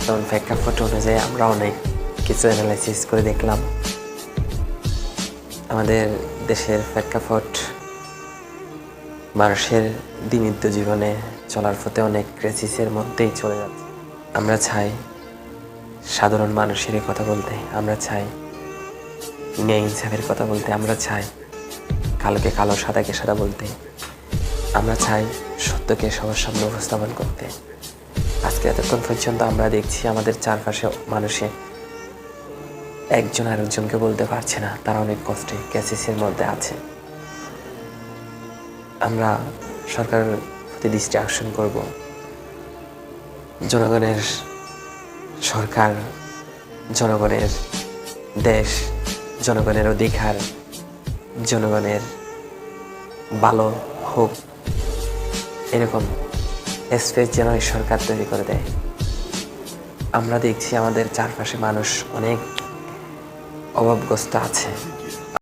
বর্তমান প্রেক্ষাপট অনুযায়ী আমরা অনেক কিছু অ্যানালাইসিস করে দেখলাম। আমাদের দেশের প্রেক্ষাপট মানুষের দিনিত্য জীবনে চলার পথে অনেক ক্রেসিসের মধ্যেই চলে যাচ্ছে। আমরা চাই সাধারণ মানুষের কথা বলতে, আমরা চাই ন্যায় ইনসাফের কথা বলতে, আমরা চাই কালোকে কালো, সাদাকে সাদা বলতে, আমরা চাই সত্যকে সবার সামনে উপস্থাপন করতে। আজকে এতক্ষণ পর্যন্ত আমরা দেখছি আমাদের চারপাশে মানুষে একজন আরেকজনকে বলতে পারছে না। তারা অনেক কষ্টে ক্যাসিসের মধ্যে আছে। আমরা সরকারের প্রতি দৃষ্টি আকর্ষণ করব। জনগণের সরকার, জনগণের দেশ, জনগণের অধিকার, জনগণের ভালো হোক, এরকম স্পেস যেন এই সরকার তৈরি করে দেয়। আমরা দেখছি আমাদের চারপাশে মানুষ অনেক অভাবগ্রস্ত আছে।